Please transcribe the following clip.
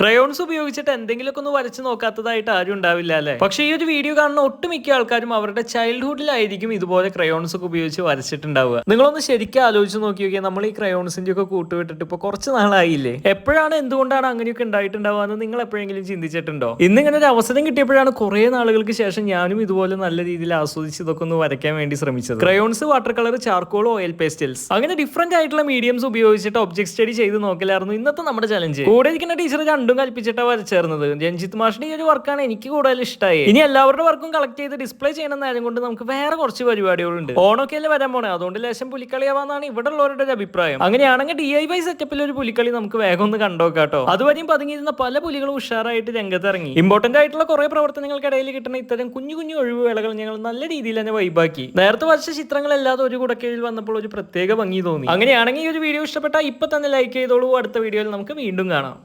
Crayons ഉപയോഗിച്ചിട്ട് എന്തെങ്കിലുമൊക്കെ ഒന്ന് വരച്ച് നോക്കാത്തതായിട്ട് ആരും ഉണ്ടാവില്ല അല്ലേ? പക്ഷേ ഈ ഒരു വീഡിയോ കാണുന്ന ഒട്ടുമിക്ക ആൾക്കാരും അവരുടെ ചൈൽഡ്ഹുഡിലായിരിക്കും ഇതുപോലെ ക്രയോൺസ് ഒക്കെ ഉപയോഗിച്ച് വരച്ചിട്ടുണ്ടാവുക. നിങ്ങളൊന്ന് ശരിക്കും ആലോചിച്ച് നോക്കി നോക്കിയാൽ നമ്മൾ ഈ ക്രയോൺസിന്റെ ഒക്കെ കൂട്ടുവിട്ടിട്ട് ഇപ്പൊ കുറച്ച് നാളായില്ലേ? എപ്പോഴാണ് എന്തുകൊണ്ടാണ് അങ്ങനെയൊക്കെ ഉണ്ടായിട്ടുണ്ടാവുക എന്ന് നിങ്ങൾ എപ്പോഴെങ്കിലും ചിന്തിച്ചിട്ടുണ്ടോ? ഇന്നിങ്ങനെ ഒരു അവസരം കിട്ടിയപ്പോഴാണ് കുറെ നാളുകൾക്ക് ശേഷം ഞാനും ഇതുപോലെ നല്ല രീതിയിൽ ആസ്വദിച്ച് ഇതൊക്കെ ഒന്ന് വരയ്ക്കാൻ വേണ്ടി ശ്രമിച്ചത്. Crayons water colour charcoal oil pastels അങ്ങനെ ഡിഫറെന്റ് ആയിട്ടുള്ള മീഡിയംസ് ഉപയോഗിച്ചിട്ട് ഒബ്ജക്ട് സ്റ്റഡി ചെയ്ത് നോക്കലായിരുന്നു ഇന്നത്തെ നമ്മുടെ ചലഞ്ച് കൂടെ ഇരിക്കുന്ന ടീച്ചർ കൽപ്പിച്ചിട്ടാ വരച്ചേർന്നത് രഞ്ജിത്ത് മാഷിന്റെ ഈ ഒരു വർക്കാണ് എനിക്ക് കൂടുതൽ ഇഷ്ടമായി ഇനി എല്ലാവരുടെ വർക്കും കളക്ട് ചെയ്ത് ഡിസ്പ്ലേ ചെയ്യണം നേരം കൊണ്ട് നമുക്ക് വേറെ കുറച്ച് പരിപാടികളുണ്ട്. ഓണൊക്കെ അല്ലേ വരാൻ പോണേ? അതുകൊണ്ട് ലേശം പുലിക്കളിയാവാന്നാണ് ഇവിടെ ഉള്ളവരുടെ ഒരു അഭിപ്രായം. അങ്ങനെയാണെങ്കിൽ ഡി ഐ വൈ സെറ്റപ്പിൽ ഒരു പുലിക്കളി നമുക്ക് വേഗം ഒന്ന് കണ്ടോക്കാട്ടോ അതുവരെയും പതുങ്ങിയിരുന്ന പല പുലികളും ഉഷാറായിട്ട് രംഗത്തിറങ്ങി. ഇമ്പോർട്ടന്റ് ആയിട്ടുള്ള കുറെ പ്രവർത്തനങ്ങൾക്കിടയിൽ കിട്ടുന്ന ഇത്തരം കുഞ്ഞു കുഞ്ഞു ഒഴിവുവേളകൾ ഞങ്ങൾ നല്ല രീതിയിൽ തന്നെ വൈബാക്കി നേരത്തെ വരച്ച ചിത്രങ്ങളല്ലാതെ ഒരു കുടക്കീഴിൽ വന്നപ്പോൾ ഒരു പ്രത്യേക ഭംഗി തോന്നി. അങ്ങനെയാണെങ്കിൽ ഈ ഒരു വീഡിയോ ഇഷ്ടപ്പെട്ടാൽ ഇപ്പൊ തന്നെ ലൈക്ക് ചെയ്തോളൂ. അടുത്ത വീഡിയോയിൽ നമുക്ക് വീണ്ടും കാണാം.